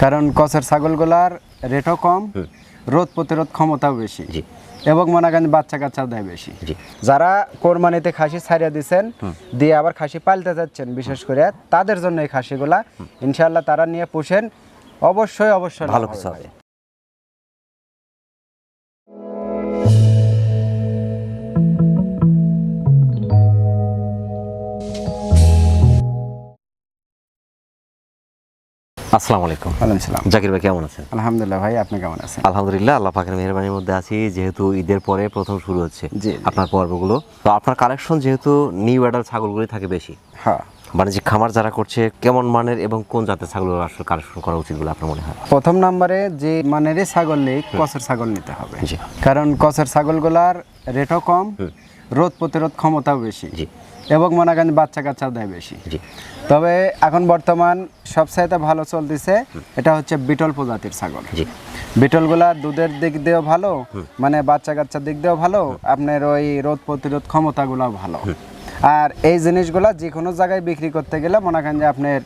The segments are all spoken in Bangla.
কারণ কচের ছাগলগুলার রেটও কম রোদ প্রতিরোধ ক্ষমতাও বেশি এবং মনে করেন বাচ্চা কাচ্চাও দেয় বেশি। যারা কোরবানিতে খাসি ছাড়িয়ে দিচ্ছেন দিয়ে আবার খাসি পালতে যাচ্ছেন বিশেষ করে তাদের জন্য এই খাসিগুলা ইনশাল্লাহ তারা নিয়ে পুষেন অবশ্যই অবশ্যই ভালো কিছু হবে আসসালামু আলাইকুম। ওয়ালাইকুম জাকির ভাই কেমন আছেন? আলহামদুলিল্লাহ ভাই আপনি কেমন আছেন? আলহামদুলিল্লাহ আল্লাহ পাকের মেহরবানির মধ্যে আছি যেহেতু ঈদের পরে প্রথম শুরু হচ্ছে। আপনার পর্বগুলো। তো আপনার কালেকশন যেহেতু নিউ অ্যাডাল ছাগলগুলি থাকে বেশি। হ্যাঁ। বাণিজ্যিক খামার যারা করছে কেমন মানের এবং কোন জাতের ছাগলগুলো আসলে কালেকশন করা উচিত বলে আপনার মনে হয়? প্রথম নম্বরে যে মানেরই ছাগল নেই কচের ছাগল নিতে হবে। কারণ কচের ছাগলগুলার রেটও কম রোদ প্রতিরোধ ক্ষমতাও বেশি। জি। এবং মনে করেন বাচ্চা কাচ্চাও দেয় বেশি। তবে এখন বর্তমান সবচাইতে ভালো চলতেছে এটা হচ্ছে বিটল প্রজাতির ছাগল। বিটলগুলা দুধের দিক দিয়েও ভালো মানে বাচ্চা কাচ্চার দিক দিয়েও ভালো আপনার ওই রোদ প্রতিরোধ ক্ষমতাগুলোও ভালো। আর এই জিনিসগুলা যে কোনো জায়গায় বিক্রি করতে গেলে মনে করেন যে আপনার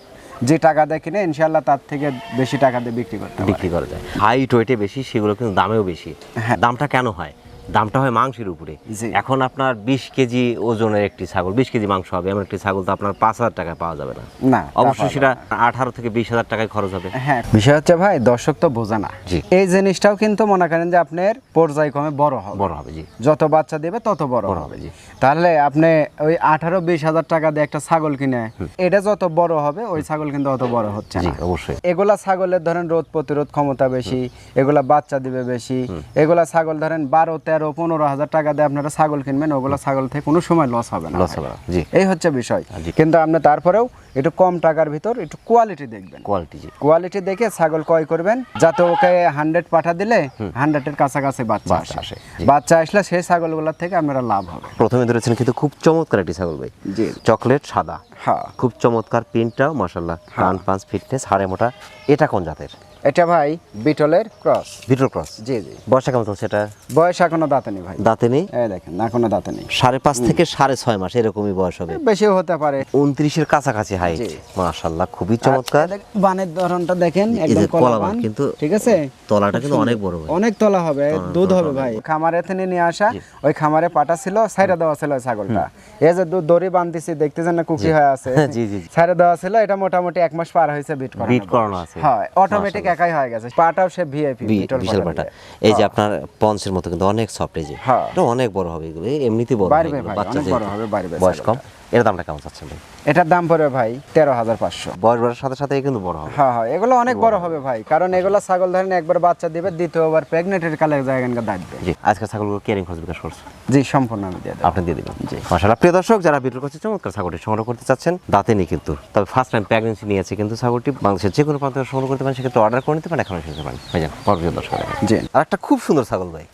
যে টাকা দিয়ে কিনে ইনশাল্লাহ তার থেকে বেশি টাকা দিয়ে বিক্রি করতে বিক্রি করা যায়। হাইট ওয়েটে বেশি সেগুলো কিন্তু দামেও বেশি। হ্যাঁ। দামটা কেন হয়? দামটা হয় মাংসের উপরে। এখন আপনার বিশ কেজি ওজনের একটি ছাগল বিশ কেজি মাংস হবে এমন একটি ছাগল তো আপনার পাঁচ হাজার টাকায় পাওয়া যাবে না। না অবশ্যই সেটা আঠারো থেকে বিশ হাজার টাকায় খরচ হবে। হ্যাঁ। বিষয় হচ্ছে ভাই দর্শক তো বোঝে না। এই জিনিসটাও কিন্তু মনে করেন যে আপনার পর্যায়ক্রমে বড় হবে। বড় হবে জি। যত বাচ্চা দেবে তত বড় বড় হবে। জি। তাহলে আপনি ওই আঠারো বিশ হাজার টাকা দিয়ে একটা ছাগল কিনে এটা যত বড় হবে ওই ছাগল কিন্তু অত বড় হচ্ছে না। অবশ্যই। এগুলা ছাগলের ধরেন রোদ প্রতিরোধ ক্ষমতা বেশি এগুলা বাচ্চা দিবে বেশি এগুলা ছাগল ধরেন বারো তেরো পনেরো হাজার টাকা দিয়ে আপনারা ছাগল কিনবেন ওগুলো ছাগল থেকে কোনো সময় লস হবে না লস হবে না, জি। এই হচ্ছে বিষয়। জি। কিন্তু আপনি তারপরেও একটু কম টাকার ভিতর একটু কোয়ালিটি দেখবেন। কোয়ালিটি কোয়ালিটি দেখে ছাগল ক্রয় করবেন যাতে ওকে হান্ড্রেড পাঠা দিলে হান্ড্রেডের কাছাকাছি বাচ্চা আসে। বাচ্চা আসলে সেই ছাগলগুলোর থেকে আপনারা লাভ হবে। প্রথমে ধরেছেন কিন্তু খুব চমৎকার একটি ছাগল ভাই। জি। চকলেট সাদা। হ্যাঁ। খুব চমৎকার প্রিন্টটাও মাসাল্লাহ কান পাঁচ ফিটনেস হাড়ে মোটা। এটা কোন জাতের? এটা ভাই বিটলের ক্রস। বিটল ক্রস? জি জি। বর্ষা কেমন চলছে এটা? বয়স এখনও দাঁতে নেই ভাই। দাঁতে নেই এই দেখেন এখনও দাঁতে নেই সাড়ে পাঁচ থেকে সাড়ে ছয় মাস এরকমই বয়স হবে। বেশিও হতে পারে। উনত্রিশের কাছাকাছি হাইট। মাশাল্লাহ খুবই চমৎকার। বানের ধরনটা দেখেন একদম কলা বান, কিন্তু ঠিক আছে? তলাটা কিন্তু অনেক বড় অনেক তলা হবে দুধ হবে ভাই। খামারে থেকে নিয়ে আসা ওই খামারে পাটা ছিল সাইডে দেওয়া ছিল ছাগলটা। এই যে দুধ দড়ি বাঁধতেছি দেখতেছেন না কুকি হয়ে আছে? জি, জি, জি। সাইডে দেওয়া ছিল এটা মোটামুটি এক মাস পার হয়েছে বিট করা বিট করানো আছে। হয় অটোমেটিক একাই হয়ে গেছে। পাটাও সে ভিআইপি বিশাল পাটা এই যে আপনার পঞ্চের মতো কিন্তু অনেক সফট এই যে। হ্যাঁ। অনেক বড় হবে এগুলো। এমনিতে বড় হয় বাচ্চা বড় হবে, বয়স কম। এর দামটা কেমন চাচ্ছেন ভাই? এটার দাম পড়বে ভাই তেরো হাজার পাঁচশো। বয়স বাড়ার সাথে সাথে কিন্তু বড় হবে। হ্যাঁ হ্যাঁ এগুলো অনেক বড় হবে। ভাই কারণ এগুলো ছাগল ধরেন একবার বাচ্চা দিবে দ্বিতীয়বার প্রেগনেন্টের কালে জায়গানকে দাঁড়বে জি আজকে ছাগলগুলো কেয়ারিং খরচ বিকাশ করছে? জি সম্পূর্ণ আমি দিয়ে আপনি দিয়ে দিবেন। জি মাশাআল্লাহ। প্রিয় দর্শক যারা ভিডিও করছে চমৎকার ছাগলটি সংগ্রহ করতে চাচ্ছেন দাঁতে নেই কিন্তু। তবে ফার্স্ট টাইম প্রেগনেন্সি নিয়েছে কিন্তু ছাগলটি। বাংলাদেশের যে কোনো প্রান্ত সংগ্রহ করতে পারেন সেক্ষেত্রে অর্ডার করে নিতে পারেন এখন নিতে পারেন। ভাইজান পরবর্তী দর্শক জি। আর একটা খুব সুন্দর ছাগল ভাই।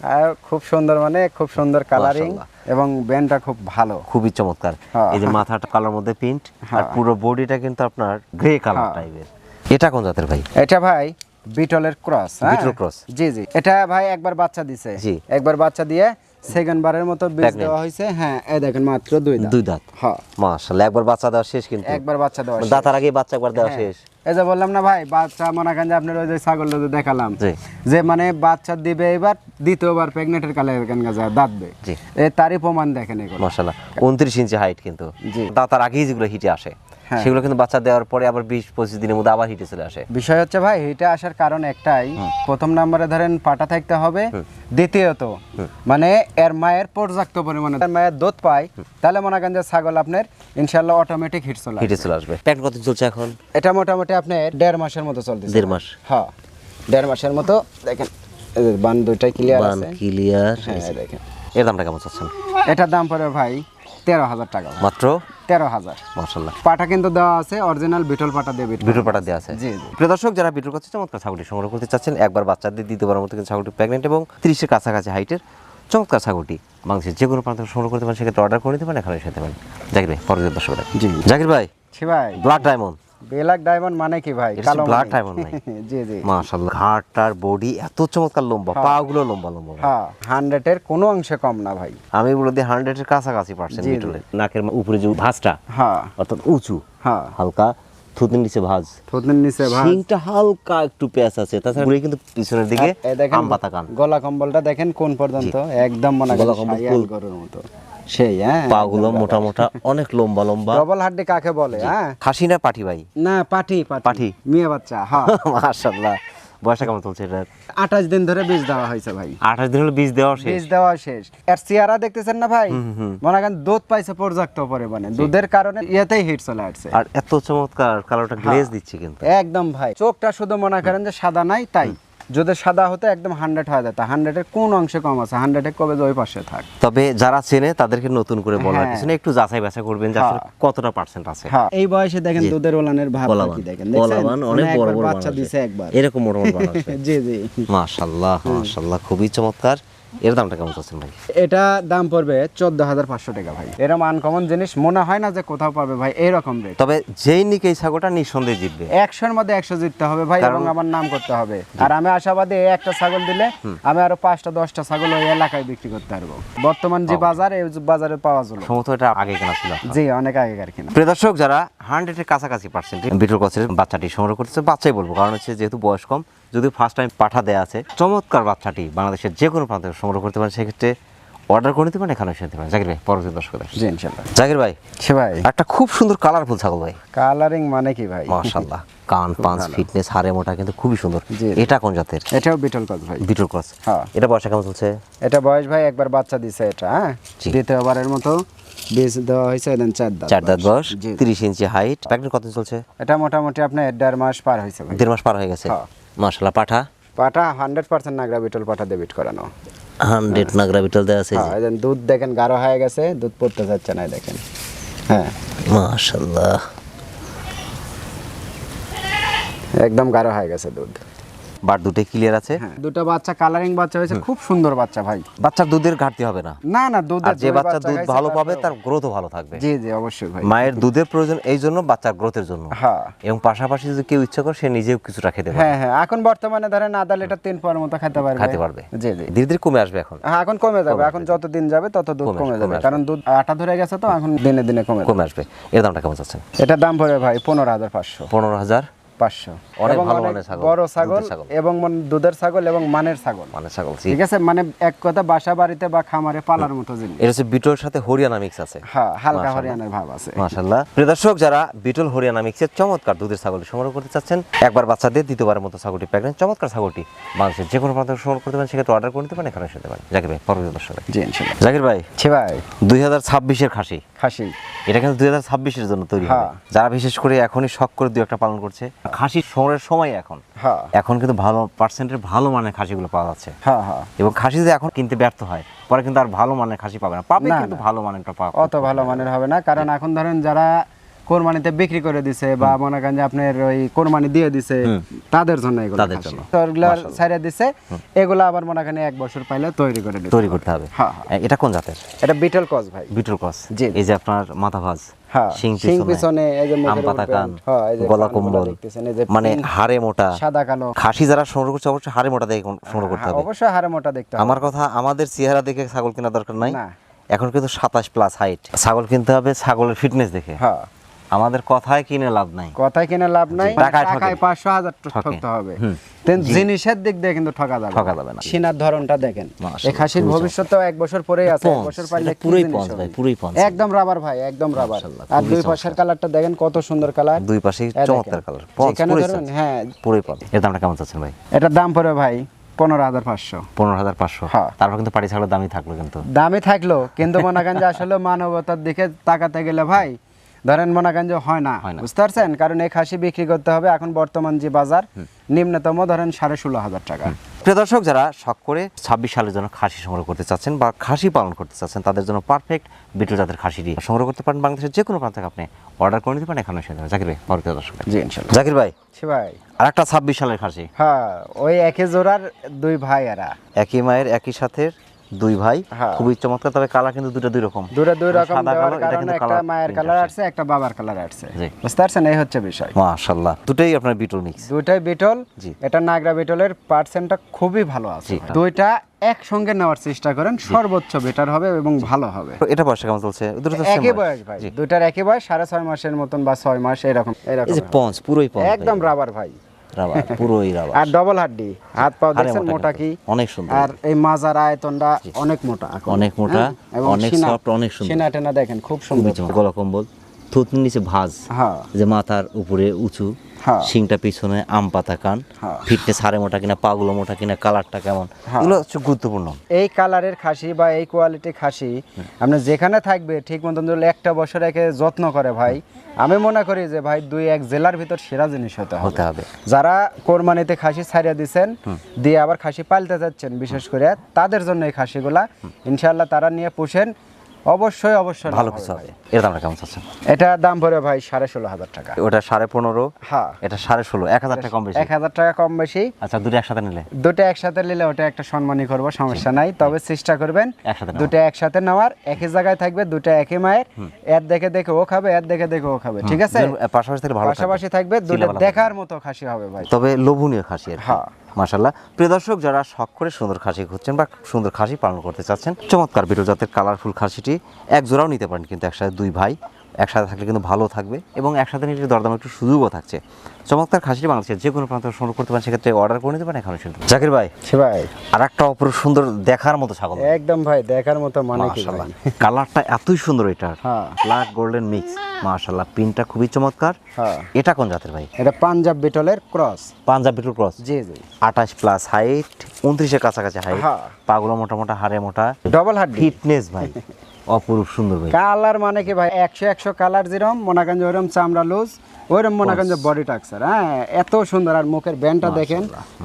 খুব সুন্দর মানে খুব সুন্দর কালারিং। এবং ব্যান্ডটা খুব ভালো। খুবই চমৎকার। হ্যাঁ। এই যে মাথাটা কালার মধ্যে প্রিন্ট আর পুরো বডিটা কিন্তু আপনার গ্রে কালার হ্যাঁ। টাইপের এটা কোন জাতের ভাই? এটা ভাই বিটলের ক্রস বিটল ক্রস জি জি। এটা ভাই একবার বাচ্চা দিছে। জি। একবার বাচ্চা দিয়ে সেকেন্ড বারের মতো বীজ দেওয়া হয়েছে হ্যাঁ এই দেখেন মাত্র দুই দাঁত দুই দাঁত হ্যাঁ মাশাআল্লাহ একবার বাচ্চা দেওয়া শেষ কিন্তু একবার বাচ্চা দেওয়া শেষ। দাঁতার আগে বাচ্চা একবার দেওয়া হ্যাঁ। শেষ এই যে বললাম না ভাই বাচ্চা মনে করেন যে আপনার ওই যে ছাগল যে দেখালাম। যে মানে বাচ্চা দিবে এবার দ্বিতীয়বার প্রেগনেন্টের কালে এখান যায় দাঁতবে জি। এ তারই প্রমাণ দেখেন এগুলো মাশাআল্লাহ উনত্রিশ ইঞ্চি হাইট কিন্তু জি। দাঁতার আগেই যেগুলো হিটে আসে। সেগুলো কিন্তু বাচ্চা দেওয়ার পরে আবার বিশ পঁচিশ দিনের মধ্যে আবার হিটে চলে আসে। বিষয় হচ্ছে ভাই এটা আসার কারণ একটাই। প্রথম নম্বরে ধরেন পাটা থাকতে হবে। দ্বিতীয়ত মানে এর মায়ের পর্যাপ্ত পরিমাণে এর মায়ের দুধ পায় তাহলে মনে করেন যে ছাগল আপনার ইনশাল্লাহ অটোমেটিক হিট চলে হিটে চলে আসবে। প্যান্ট কত চলছে এখন? এটা মোটামুটি আপনার দেড় মাসের মতো চলতেছে। দেড় মাস। হ্যাঁ দেড় মাসের মতো। দেখেন বান দুইটাই ক্লিয়ার আছে। ক্লিয়ার হ্যাঁ দেখেন। এর দামটা কেমন চাচ্ছেন? এটার দাম পড়ে ভাই তেরো হাজার টাকা মাত্র? তেরো হাজার। মাশাআল্লাহ। পাটা কিন্তু দেওয়া আছে অরিজিনাল বিটল পাটা দিয়ে বিটল। পাটা দেওয়া আছে। জি জি। প্রিয় দর্শক যারা বিটল করছে চমৎকার ছাগলটি সংগ্রহ করতে চাচ্ছেন। একবার বাচ্চা দিয়ে দ্বিতীয়বার মতো কিন্তু ছাগলটি প্রেগনেন্ট এবং তিরিশের কাছাকাছি হাইটের চমৎকার ছাগলটি বাংলাদেশের যে কোনো প্রান্ত সংগ্রহ করতে পারেন সেক্ষেত্রে অর্ডার করে নিতে পারেন এখানে এসে পারেন জাকির ভাই পরবর্তী দর্শক জি। জাকির ভাই ছি ভাই। ব্লাড ডায়মন্ড বেলাক ডায়মন্ড মানে কি ভাই? কালো blood মণি। diamond ভাই। জি জি। মাশাআল্লাহ ঘাটটার বডি এত চমৎকার লম্বা পা গুলো লম্বা লম্বা। হ্যাঁ হান্ড্রেডের কোনো অংশে কম না ভাই। আমি এগুলো দিয়ে হান্ড্রেডের কাছাকাছি পার্সেন্ট জি। নাকের উপরে যে ভাঁজটা হ্যাঁ। অর্থাৎ উঁচু হ্যাঁ। হালকা থুতনির নিচে ভাজ। থুতনির নিচে ভাঁজ। হালকা একটু পেঁয়াজ আছে তাছাড়া কিন্তু পিছনের দিকে আম পাতা কান। গলা কম্বলটা দেখেন কোন পর্যন্ত? একদম মনে গলা কম্বল full। গরুর মতো। সেই হ্যাঁ মোটা মোটা অনেক লম্বা লম্বা। ডবল হাড্ডি কাকে বলে হ্যাঁ? খাসি না পাটি ভাই? না। মেয়ে বাচ্চা হ্যাঁ। মাশাআল্লাহ। বয়সটা কেমন চলছে এটা আঠাশ দিন ধরে বীজ দেওয়া হয়েছে ভাই। আঠাশ দিন হলো বীজ দেওয়া শেষ। বীজ দেওয়া শেষ। এর চেহারা দেখতেছেন না ভাই? মনে করেন দুধ পাইছে পর্যাপ্ত পরিমাণে। দুধের কারণে ইয়েতেই হিট চলে আসছে। আর এত চমৎকার কালোটা গ্লেজ দিচ্ছে কিন্তু। একদম ভাই। চোখটা শুধু মনে করেন যে সাদা নাই তাই। যদি সাদা হতে একদম হান্ড্রেড হয়ে যেত হান্ড্রেডের কোন অংশে কম আছে? হান্ড্রেডে কবে যে ওই পাশে থাক। তবে যারা চেনে তাদেরকে নতুন করে বলার পিছনে কিছু না একটু যাচাই বাছাই করবেন যে আসলে হ্যাঁ। কতটা পার্সেন্ট আছে। হ্যাঁ। এই বয়সে দেখেন দুধের ওলানের ভাব কি দেখেন? দেখছেন? মানে অনেক বড় বড় বাচ্চা দিছে একবার। এরকম মোটা মোটা বানাচ্ছে জি জি। মাশাআল্লাহ মাশাআল্লাহ খুবই চমৎকার। এর দামটা কেমন চাচ্ছেন ভাই? এটা দাম পড়বে চোদ্দ হাজার পাঁচশো টাকা ভাই। এরকম আনকমন জিনিস মনে হয় না যে কোথাও পাবে ভাই এইরকম রেট তবে যেই নিকে এই ছাগলটা নিঃসন্দেহে জিতবে। একশোর মধ্যে একশো জিততে হবে ভাই এবং আমার নাম করতে হবে। আর আমি আশাবাদী এই একটা ছাগল দিলে আমি আরও পাঁচটা দশটা ছাগল ওই এলাকায় বিক্রি করতে পারব। বর্তমান যে বাজার এই বাজারে পাওয়া যায় সম্ভবত এটা আগে কেনা ছিল। জি অনেক আগেকার কিনা। প্রিয় দর্শক যারা হান্ড্রেডের কাছাকাছি পার্সেন্ট বিটল কচের বাচ্চাটি সংগ্রহ করছে বাচ্চাই বলব, কারণ হচ্ছে যেহেতু বয়স কম, যদি ফার্স্ট টাইম পাঠা দেওয়া আছে, চমৎকার বাচ্চাটি বাংলাদেশের যে কোনো প্রান্ত সংগ্রহ করতে পারে সেক্ষেত্রে অর্ডার করে নিতে পারেন এখানে এসে নিতে পারেন জাকির ভাই পরবর্তী দর্শক জি ইনশাল্লাহ। জাকির ভাই সে ভাই। একটা খুব সুন্দর কালারফুল ছাগল ভাই। কালারিং মানে কি ভাই? মাশাল্লাহ কান পাঁচ ফিটনেস হাড়ে মোটা কিন্তু খুবই সুন্দর। এটা কোন জাতের? এটাও বিটল কস ভাই। বিটল ক্রস হ্যাঁ। এটা বয়সটা কেমন চলছে? এটা বয়স ভাই একবার বাচ্চা দিছে এটা হ্যাঁ। দ্বিতীয়বারের মতো বীজ দেওয়া হয়েছে দেন চার দাঁত চার দাঁত বয়স। তিরিশ ইঞ্চি হাইট প্যাকেট কত চলছে? এটা মোটামুটি আপনার দেড় মাস পার হয়েছে ভাই। দেড় মাস পার হয়ে গেছে। হ্যাঁ। মাশাল্লাহ পাঠা? পাটা হান্ড্রেড পার্সেন্ট নাগরা বিটল পাটা ডেবিট করানো। হান্ড্রেড নাগরা বিটল দেওয়া আছে হ্যাঁ দুধ দেখেন গাঢ় হয়ে গেছে দুধ পড়তে যাচ্ছে না দেখেন। হ্যাঁ। মাশাল্লাহ। একদম গাঢ় হয়ে গেছে দুধ। বার দুটোই ক্লিয়ার আছে। হ্যাঁ। দুটো বাচ্চা কালারিং বাচ্চা হয়েছে খুব সুন্দর বাচ্চা ভাই। বাচ্চার দুধের ঘাটতি হবে না। না না দুধ যে বাচ্চা দুধ ভালো পাবে তার গ্রোথও ভালো থাকবে। জি জি অবশ্যই ভাই। মায়ের দুধের প্রয়োজন এই জন্য বাচ্চার গ্রোথের জন্য। হ্যাঁ। এবং পাশাপাশি যদি কেউ ইচ্ছা করে সে নিজেও কিছুটা খেতে পারে হ্যাঁ হ্যাঁ এখন বর্তমানে ধরেন আধা লিটার তিন পরের মতো খেতে পারবে। খেতে পারবে। জি জি। ধীরে ধীরে কমে আসবে এখন। হ্যাঁ এখন কমে যাবে এখন যত দিন যাবে তত দুধ কমে কমে যাবে। কারণ দুধ আটা ধরে গেছে তো এখন দিনে দিনে কমে কমে আসবে। এর দামটা কেমন চাচ্ছেন? এটার দাম পড়বে ভাই পনেরো হাজার পাঁচশো। পনেরো হাজার পাঁচশো। অনেক ভালো মানের ছাগল, বড় ছাগল এবং দুধের ছাগল এবং মানের ছাগল। মানে ছাগল ঠিক আছে? মানে এক কথা বাসা বাড়িতে বা খামারে পালার মতো জিনিস। এটা হচ্ছে সাথে হরিয়ানা মিক্স আছে। হ্যাঁ হালকা হরিয়ানার ভাব আছে। মাশাল্লাহ প্রিয় দর্শক যারা বিটল হরিয়ানা মিক্সের চমৎকার দুধের ছাগলটি সংগ্রহ করতে চাচ্ছেন একবার বাচ্চা দিয়ে দ্বিতীয়বারের মতো ছাগলটি প্রেগনেন্ট চমৎকার ছাগলটি বাংলাদেশের যে কোনো প্রান্ত সংগ্রহ করতে পারেন সেক্ষেত্রে অর্ডার করে নিতে পারেন এখানে এসে পারেন। জাকির ভাই পরবর্তী দর্শক জি জাকির ভাই ভাই। দুই হাজার ছাব্বিশের খাসি। খাসি। এটা কিন্তু দুই হাজার ছাব্বিশের জন্য তৈরি হ্যাঁ। যারা বিশেষ করে এখনই শখ করে দু একটা পালন করছে খাসির সংগ্রহের সময় এখন। হ্যাঁ। এখন কিন্তু ভালো পার্সেন্টের ভালো মানের খাসিগুলো পাওয়া যাচ্ছে। হ্যাঁ হ্যাঁ। এবং খাসি যে এখন কিনতে ব্যর্থ হয় পরে কিন্তু আর ভালো মানের খাসি পাবে না। পাবে না, কিন্তু। ভালো মানেরটা পাবে অত ভালো মানের হবে না। কারণ এখন ধরেন যারা কোরবানিতে বিক্রি করে দিছে বা মনে করেন যে আপনার ওই কোরবানি দিয়ে দিছে তাদের জন্য এগুলো তাদের জন্য। তো ওগুলা ছাইড়া দিছে। এগুলো আবার মনে করেন এক বছর পাইলে তৈরি করে দিতে তৈরি করতে হবে। হ্যাঁ, হ্যাঁ। এটা কোন জাতের? এটা বিটল কস ভাই। বিটল ক্রস জি। এই যে আপনার মাথা ভাজ হ্যাঁ শিং পিছনে এই যে আম পাতা কান হ্যাঁ, এই যে গলা কম্বল মানে হাড়ে মোটা। সাদা কালো। খাসি যারা সংগ্রহ করছে অবশ্যই হাড়ে মোটা দেখে সংগ্রহ করতে হবে। অবশ্যই হাড়ে মোটা দেখতে হবে। আমার কথা আমাদের চেহারা দেখে ছাগল কেনার দরকার নাই। এখন কিন্তু সাতাশ প্লাস হাইট ছাগল কিনতে হবে ছাগলের ফিটনেস দেখে। হ্যাঁ। আমাদের কথায় কিনে লাভ নাই। কথায় কিনে লাভ নাই টাকায় পাঁচশো হাজার ঠকতে হবে। জিনিসের দিক দিয়ে কিন্তু ঠকা যাবে ঠকা যাবে না। সিনার ধরনটা দেখেন। এই খাসির ভবিষ্যৎ তো এক বছর পরেই আছে এক বছর পাইলে পুরোই পঞ্চ ভাই, পুরোই পঞ্চ। একদম রাবার ভাই একদম রাবার। আর দুই পাশের কালারটা দেখেন কত সুন্দর কালার। দুই পাশে চমৎকার কালার। পঞ্চ ধরুন হ্যাঁ। পুরোই পঞ্চ। এর দামটা কেমন চাচ্ছেন ভাই? এটার দাম পড়বে ভাই পনেরো হাজার পাঁচশো। পনেরো হাজার পাঁচশো। হ্যাঁ। তারপর কিন্তু পাটি ছাগলের দামই থাকল কিন্তু। দামে থাকল কিন্তু মনে করেন যে আসলে মানবতার দিকে তাকাতে গেলে ভাই ধরেন মনে করেন যে হয় না। বুঝতে পারছেন? কারণ এই খাসি বিক্রি করতে হবে এখন বর্তমান যে বাজার নিম্নতম ধরেন সাড়ে ষোলো হাজার টাকা। প্রিয় দর্শক যারা শখ করে ছাব্বিশ সালের জন্য খাসি সংগ্রহ করতে চাচ্ছেন বা খাসি পালন করতে চাচ্ছেন তাদের জন্য পারফেক্ট বিটু জাতের খাসিটি সংগ্রহ করতে পারেন। বাংলাদেশের যে কোনো প্রান্ত থেকে আপনি অর্ডার করে নিতে পারেন এখানে এসে জাকির ভাই পরবর্তী দর্শক জি ইনশাল্লাহ। জাকির ভাই ভাই। আর একটা ছাব্বিশ সালের খাসি। হ্যাঁ ওই একই জোড়ার দুই ভাই এরা একই মায়ের একই সাথে দুই ভাই হ্যাঁ। খুবই চমৎকার তবে কালার কিন্তু দুটো দুই রকম। দুটো দুই রকম সাদা দেওয়ার কালো, এটা কিন্তু একটা মায়ের কালার আসে। আসছে একটা বাবার কালার আসছে বুঝতে পারছেন? এই হচ্ছে বিষয়। মাশাল্লাহ দুটোই আপনার বিটল মিক্স দুইটাই বিটল জি। এটা নাগরা বিটলের পার্সেন্টটা খুবই ভালো আছে। দুইটা একসঙ্গে নেওয়ার চেষ্টা করেন সর্বোচ্চ বেটার হবে এবং ভালো হবে। এটা বয়স কেমন চলছে? দুটো একই বয়স। ভাই। জি। দুইটার একই বয়স সাড়ে ছয় মাসের মতন বা ছয় মাস এরকম এরকম। এই যে পঞ্চ পুরোই পঞ্চ একদম রাবার ভাই। রাবার পুরোই রাবার আর ডবল হাড্ডি হাত পা দেখছেন মোটা কি অনেক সুন্দর। আর এই মাজার আয়তনটা অনেক মোটা অনেক মোটা, হ্যাঁ? অনেক সফট অনেক সুন্দর। সিনা টেনা দেখেন খুব সুন্দর। গলা কম্বল থুতনির নিচে ভাঁজ হ্যাঁ যে মাথার উপরে উঁচু। শিংটা পিছনে আম পাতা কান হ্যাঁ। ফিটনেস হারে মোটা কিনা পাগুলো মোটা কিনা কালারটা কেমন? হ্যাঁ। এগুলো হচ্ছে গুরুত্বপূর্ণ। এই কালারের খাসি বা এই কোয়ালিটি খাসি আপনি যেখানে থাকবে ঠিক মতন একটা বছর একে যত্ন করে ভাই। আমি মনে করি যে ভাই দুই এক জেলার ভিতর সেরা জিনিস হতে হতে হবে। যারা কোরবানিতে খাসি ছাড়িয়ে দিচ্ছেন দিয়ে আবার খাসি পালতে যাচ্ছেন বিশেষ করে তাদের জন্য এই খাসিগুলা ইনশাল্লাহ তারা নিয়ে পুষেন। অবশ্যই অবশ্যই ভালো কিছু হবে এর দামটা কেমন চাচ্ছেন? এটা দাম পড়ে ভাই সাড়ে ষোলো হাজার টাকা। ওটা সাড়ে পনেরো? হ্যাঁ। এটা সাড়ে ষোলো এক হাজার টাকা কম বেশি? এক হাজার টাকা কম বেশি। আচ্ছা দুটো একসাথে নিলে? দুটো একসাথে নিলে ওটা একটা সম্মানই করব সমস্যা নাই। তবে চেষ্টা করবেন একসাথে দুটো একসাথে নেওয়ার একই জায়গায় থাকবে দুটো একই মায়ের। এর দেখে দেখে ও খাবে এর দেখে দেখে ও খাবে ঠিক আছে? পাশাপাশি থাকলে ভালো থাকবে। পাশাপাশি থাকবে দুটো দেখার মতো খাসি হবে ভাই। তবে লোভনীয় খাসি আর হ্যাঁ। মাসাল্লাহ প্রিয় দর্শক, যারা শখ করে সুন্দর খাসি খুঁজছেন বা সুন্দর খাসি পালন করতে চাচ্ছেন, চমৎকার বিটল জাতের কালারফুল খাসিটি এক জোড়াও নিতে পারেন কিন্তু একসাথে দুই ভাই। একসাথে থাকলে কিন্তু ভালো থাকবে এবং একসাথে নিলে দরদাম একটু সুযোগও থাকছে। চমৎকার খাসিটি বাংলাদেশের যে কোনো প্রান্ত সংগ্রহ করতে পারেন সেক্ষেত্রে অর্ডার করে নিতে পারেন এখন জাকির ভাই সে ভাই। আর একটা অপরূপ সুন্দর দেখার মতো ছাগল। একদম ভাই দেখার মতো মানে কালারটা এতই সুন্দর এটার। হ্যাঁ। ব্ল্যাক গোল্ডেন মিক্স মাশাল্লাহ পিনটা খুবই চমৎকার। হ্যাঁ। এটা কোন জাতের ভাই? এটা পাঞ্জাব বিটলের ক্রস পাঞ্জাব বিটল ক্রস জি জি। আঠাশ প্লাস হাইট উনত্রিশের কাছাকাছি হাইট হ্যাঁ। পাগুলো মোটা মোটা হাড়ে মোটা। ডবল হাড্ডি। ফিটনেস ভাই। অপরূপ সুন্দর ভাই। কালার মানে কি ভাই? একশো একশো কালার যেরকম মনে যে ওরম চামড়া লুজ ওইরকম মনে করেন যে বডি টাক্সার হ্যাঁ? এত সুন্দর আর মুখের ব্যান্ডটা দেখেন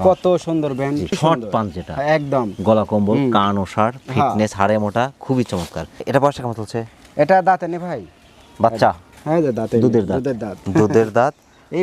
কত সুন্দর ব্যান্ড শর্ট পান যেটা। একদম। গলা কম্বল কান ওষার ফিটনেস হাড়ে মোটা খুবই চমৎকার। এটা বয়সটা কেমন চলছে? এটা দাঁতে নি ভাই। বাচ্চা? হ্যাঁ দাঁতে দুধের দাঁত। দুধের দাঁত। দুধের দাঁত।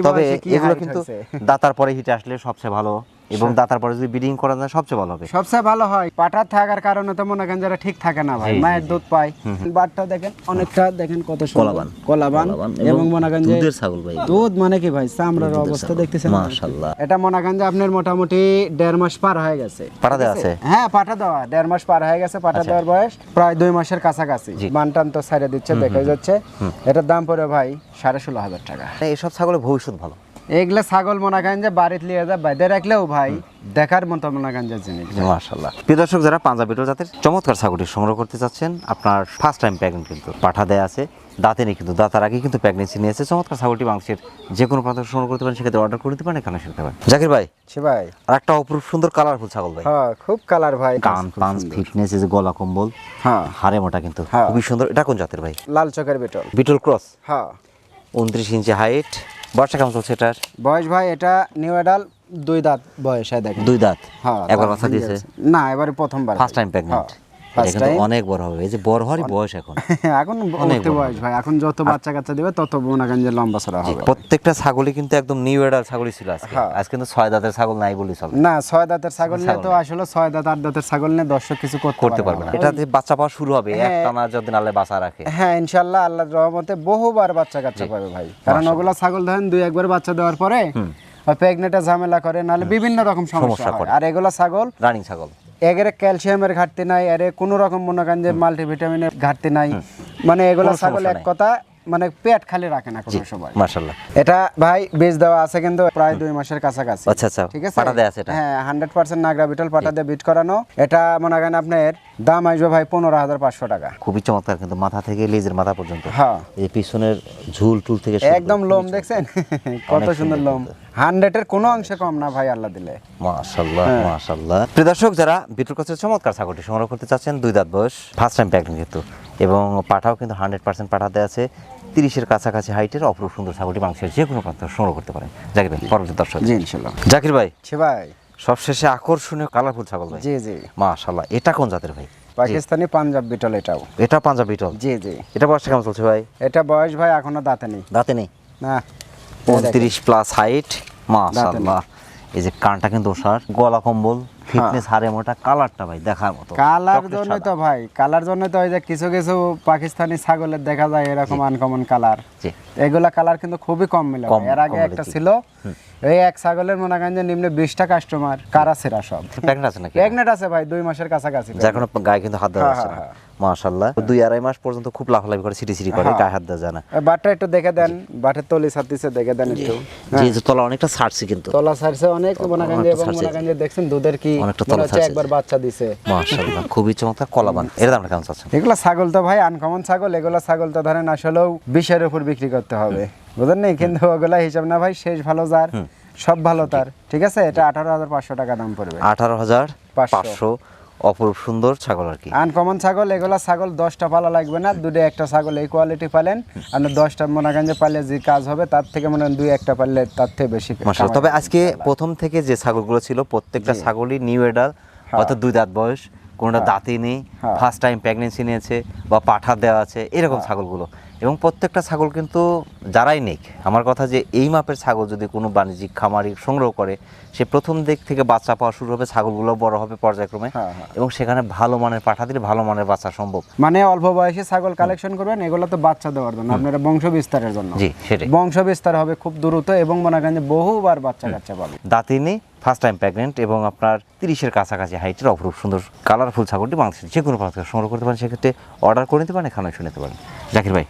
তবে এগুলো কিন্তু দাঁতার পরে হিটে আসলে সবচেয়ে ভালো। এবং দাতার পরে যদি ব্রিডিং করা যায় সবচেয়ে ভালো হবে। সবচেয়ে ভালো হয়। পাটা থাকার কারণে তো মনে করেন যারা ঠিক থাকে না ভাই। মায়ের দুধ পায়। বাটটা দেখেন অনেকটা দেখেন কত কলাবান। কলাবান। এবং মনে করেন দুধের ছাগল ভাই। দুধ মানে কি ভাই? চামড়ার অবস্থা দেখতেছেন মাশাআল্লাহ। এটা মনে করেন যে আপনার মোটামুটি দেড় মাস পার হয়ে গেছে। পাঠা দেওয়া আছে? হ্যাঁ পাঠা দেওয়া। দেড় মাস পার হয়ে গেছে পাঠা দেওয়ার বয়স প্রায় দুই মাসের কাছাকাছি। বানটান তো ছাড়ে দিচ্ছে দেখা যাচ্ছে। এটার দাম পড়ে ভাই সাড়ে ষোলো হাজার টাকা। এইসব ছাগলের ভবিষ্যৎ ভালো। এগুলা ছাগল মনে করেন যে বাড়িতে লিয়ে যা বাইরে রাখলেও ভাই দেখার মতো মনে করেন যে জিনিস। মাশাল্লাহ প্রিয় দর্শক যারা পাঞ্জাব জাতের চমৎকার ছাগলটি সংগ্রহ করতে চাচ্ছেন আপনার ফার্স্ট টাইম প্রেগনেন্ট কিন্তু পাঠা দেয়া আছে। দাঁতে নেই কিন্তু দাঁতার আগে কিন্তু প্রেগনেন্সি নিয়েছে। চমৎকার ছাগলটি বাংলাদেশের যে কোনো প্রান্ত সংগ্রহ করতে পারেন সেক্ষেত্রে অর্ডার করে দিতে পারেন এখানে শুনতে পারেন জাকির ভাই সে ভাই। আর একটা অপরূপ সুন্দর কালারফুল ছাগল ভাই। হ্যাঁ খুব কালার ভাই কান পাঞ্চ ফিটনেস এই যে গলা কম্বল। হ্যাঁ। হাড়ে মোটা কিন্তু হ্যাঁ। খুবই সুন্দর। এটা কোন জাতের ভাই? লাল চকের বেটল বিটল ক্রস হ্যাঁ। উনত্রিশ ইঞ্চি হাইট বর্ষা কেমন চলছে এটার? বয়স ভাই এটা নিউ এডাল দুই দাঁত বয়স হয় দেখেন। দুই দাঁত? হ্যাঁ একবার বাচ্চা দিয়েছে? না এবারে প্রথমবার। First time pregnant first time অনেক বড় হবে। এই যে বড় হওয়ারই বয়স এখন। এখন অনেক বয়স ভাই। এখন যত বাচ্চা কাচ্চা দিবে তত যে লম্বা চড়া হবে। প্রত্যেকটা ছাগলই কিন্তু একদম নিউ এডার ছাগলই ছিল আজকে। হ্যাঁ। আজ কিন্তু ছয় দাঁতের ছাগল নাই বলি চলে। না ছয় দাঁতের ছাগল নিয়ে তো আসলে ছয় দাঁত আট দাঁতের ছাগল নিয়ে দর্শক কিছু করতে করতে পারবে না। এটাতে বাচ্চা পাওয়া শুরু হবে এক হ্যাঁ। টানা যতদিন আল্লাহ বাঁচা রাখে। হ্যাঁ আল্লাহর রহমতে বহুবার বাচ্চা কাচ্চা পাবে ভাই। কারণ ওগুলা ছাগল ধরেন দুই একবার বাচ্চা দেওয়ার পরে প্রেগনেটে ঝামেলা করে নাহলে বিভিন্ন রকম সমস্যা সমস্যা হয়। আর এগুলা ছাগল রানিং ছাগল। এগেরে ক্যালসিয়ামের ঘাটতি নাই এর কোনো রকম মনে করেন যে মাল্টিভিটামিনের ঘাটতি নাই। মানে এগুলো ছাগল এক কথা মানে পেট খালি রাখে না কোনো সময় মাশাল্লাহ এটা ভাই বীজ দেওয়া আছে কিন্তু প্রায় দুই মাসের কাছাকাছি। আচ্ছা, আচ্ছা। ঠিক আছে? পাঠা দেয়া আছে এটা? হ্যাঁ হান্ড্রেড পার্সেন্ট নাগরা বিটল পাটা দিয়ে বিট করানো। এটা মনে করেন আপনার দাম আসবে ভাই পনেরো হাজার পাঁচশো টাকা। খুবই চমৎকার কিন্তু মাথা থেকে লেজের মাথা পর্যন্ত। হ্যাঁ। এই পিছনের ঝুল টুল থেকে একদম লোম দেখছেন? কত সুন্দর লোম। হান্ড্রেডের কোনো অংশে কম না ভাই আল্লাহ দিলে। মাশাল্লাহ হ্যাঁ। মাশাল্লাহ প্রিয় দর্শক যারা বিটুর কাছে চমৎকার ছাগলটি সংগ্রহ করতে চাচ্ছেন দুই দাঁত বয়স ফার্স্ট টাইম প্যাকিং কিন্তু। এবং পাঠাও কিন্তু হান্ড্রেড পার্সেন্ট পাঠাতে আছে। তিরিশের কাছাকাছি হাইটের অপরূপ সুন্দর ছাগলটি মাংসের যে কোনো প্রান্ত সংগ্রহ করতে পারেন। জাকির ভাই পরবর্তী দর্শক। জি ইনশাল্লাহ। জাকির ভাই ছি ভাই। সবশেষে আকর্ষণীয় কালারফুল ছাগল ভাই। জি জি। মাশাল্লাহ এটা কোন জাতের ভাই? পাকিস্তানি পাঞ্জাব বিটল এটাও। এটা পাঞ্জাব বিটল? জি জি। এটা বয়সটা কেমন চলছে ভাই? এটা বয়স ভাই এখনও দাঁতে নেই। দাঁতে নেই? না। উনত্রিশ প্লাস হাইট মাশাল্লাহ এই যে কানটা কিন্তু ওষার গলা কম্বল ফিটনেস হারে মোটা কালারটা ভাই দেখার মতো। কালার জন্য তো ভাই কালার জন্য তো ওই যে কিছু কিছু পাকিস্তানি ছাগলের দেখা যায় এরকম আনকমন কালার। এগুলা কালার কিন্তু খুবই কম মিলে এর আগে একটা ছিল এই এক ছাগলের মনে করেন যে নিম্নে বিশটা কাস্টমার কারা সেরা সব। প্রেগনেন্ট আছে নাকি? প্রেগনেন্ট আছে ভাই দুই মাসের কাছাকাছি যার কোনো গায়ে কিন্তু হাত দেওয়া হ্যাঁ, যাচ্ছে না। হ্যাঁ, মাশাল্লাহ দুই আড়াই মাস পর্যন্ত খুব লাফালাফি করে সিটি সিটি করে হ্যাঁ। গায়ে হাত দেওয়া বাটটা একটু দেখে দেন বাটের তলি দেখে দেন একটু। যে যে তলা অনেকটা ছাড়ছে কিন্তু। তলা ছাড়ছে অনেক এবং দেখছেন দুধের কি অনেকটা তলা ছাড়ছে। একবার বাচ্চা দিছে। মাশাল্লাহ খুবই চমৎকার কলাবান। এর দামটা কেমন চাচ্ছেন? এগুলো ছাগল তো ভাই আনকমন ছাগল এগুলো ছাগল তো ধরেন আসলেও বিশের উপর বিক্রি করতে হবে। বুঝলেন নি? কিন্তু ওগুলা হিসাব না ভাই শেষ ভালো যার সব ভালো তার। ঠিক আছে? এটা আঠারো হাজার পাঁচশো টাকা দাম পড়বে। আঠারো হাজার পাঁচশো। অপরূপ সুন্দর ছাগল আর কি। আনকমন ছাগল এগুলা ছাগল দশটা পালা লাগবে না দুটো একটা ছাগল এই কোয়ালিটি পালেন। আপনি দশটা মনে করেন যে পারলে যে কাজ হবে তার থেকে মনে হয় দুই একটা পারলে তার থেকে বেশি তবে আজকে প্রথম থেকে যে ছাগলগুলো ছিল প্রত্যেকটা ছাগলই নিউ এডাল হয়তো দুই দাঁত বয়স কোনোটা দাঁতই নেই হ্যাঁ। ফার্স্ট টাইম প্রেগনেন্সি নিয়েছে বা পাঠা দেওয়া আছে এরকম ছাগলগুলো। এবং প্রত্যেকটা ছাগল কিন্তু যারাই নেক আমার কথা যে এই মাপের ছাগল যদি কোনো বাণিজ্যিক খামারি সংগ্রহ করে সে প্রথম দিক থেকে বাচ্চা পাওয়া শুরু হবে ছাগলগুলো বড় হবে পর্যায়ক্রমে হ্যাঁ, হ্যাঁ। এবং সেখানে ভালো মানের পাঠা দিলে ভালো মানের বাচ্চা সম্ভব। মানে অল্প বয়সে ছাগল কালেকশন করবেন এগুলো তো বাচ্চা দেওয়ার জন্য আপনারা বংশ বিস্তারের জন্য। জি সেটাই। বংশ বিস্তার হবে খুব দ্রুত এবং মনে করেন যে বহুবার বাচ্চা কাচ্চা পাবে। দাঁতই নেই ফার্স্ট টাইম প্রেগনেন্ট এবং আপনার তিরিশের কাছাকাছি হাইটের অপরূপ সুন্দর কালারফুল ছাগলটি বাংলাদেশের যে কোনো সংগ্রহ করতে পারেন সেক্ষেত্রে অর্ডার করে নিতে পারেন এখানে এসে নিতে পারেন। জাকির ভাই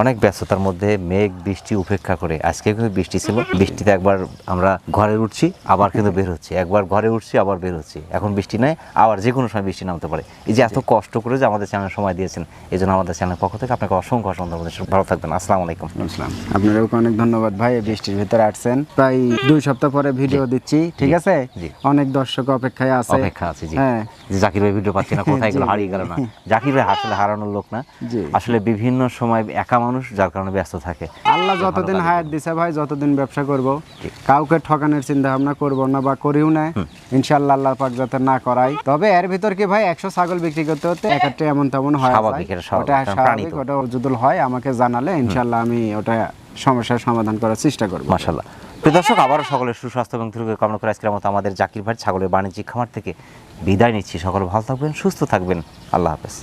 অনেক ব্যস্ততার মধ্যে মেঘ বৃষ্টি উপেক্ষা করে। আজকে কিন্তু বৃষ্টি ছিল। বৃষ্টিতে একবার আমরা ঘরে উঠছি আবার কিন্তু বের হচ্ছি। একবার ঘরে উঠছি আবার বের হচ্ছি। এখন বৃষ্টি নেই আবার যে কোনো সময় বৃষ্টি নামতে পারে। এই যে এত কষ্ট করে যে আমাদের চ্যানেল সময় দিয়েছেন এই জন্য আমাদের চ্যানেল পক্ষ থেকে আপনাকে অসংখ্য অসংখ্য। ভালো থাকবেন। আসসালামু আলাইকুম। বুঝলাম আপনারও অনেক ধন্যবাদ ভাই বৃষ্টির ভিতরে আসছেন। প্রায় দুই সপ্তাহ পরে ভিডিও দিচ্ছি ঠিক আছে? অনেক দর্শক অপেক্ষায় আছে। অপেক্ষা আছে জি। হ্যাঁ। জাকির ভাই ভিডিও পাচ্ছি না কোথায় গেল হারিয়ে গেল না। জাকির ভাই আসলে হারানোর লোক না। আসলে বিভিন্ন সময় একা মানুষ যার কারণে ব্যস্ত থাকে। আল্লাহ যতদিন হায়াত দিছে ভাই যতদিন ব্যবসা করব কাউকে ঠকানোর চিন্তা ভাবনা করব না বা করিও না ইনশাআল্লাহ আল্লাহ পাক যাতে না করাই তবে এর ভিতর কি ভাই একশো ছাগল বিক্রি করতে হতে একটা এমন তেমন হয় স্বাভাবিক, এটা স্বাভাবিক, ওটা কারণ স্বাভাবিক ওটা যদি হয় আমাকে জানালে ইনশাআল্লাহ আমি ওটা সমস্যার সমাধান করার চেষ্টা করব। মাশাল্লাহ প্রিয় দর্শক আবারও সকলের সুস্বাস্থ্য এবং দীর্ঘ কামনা করে আজকের মতো আমাদের জাকির ভাই ছাগলের বাণিজ্যিক খামার থেকে বিদায় নিচ্ছি। সকল ভালো থাকবেন সুস্থ থাকবেন। আল্লাহ হাফেজ।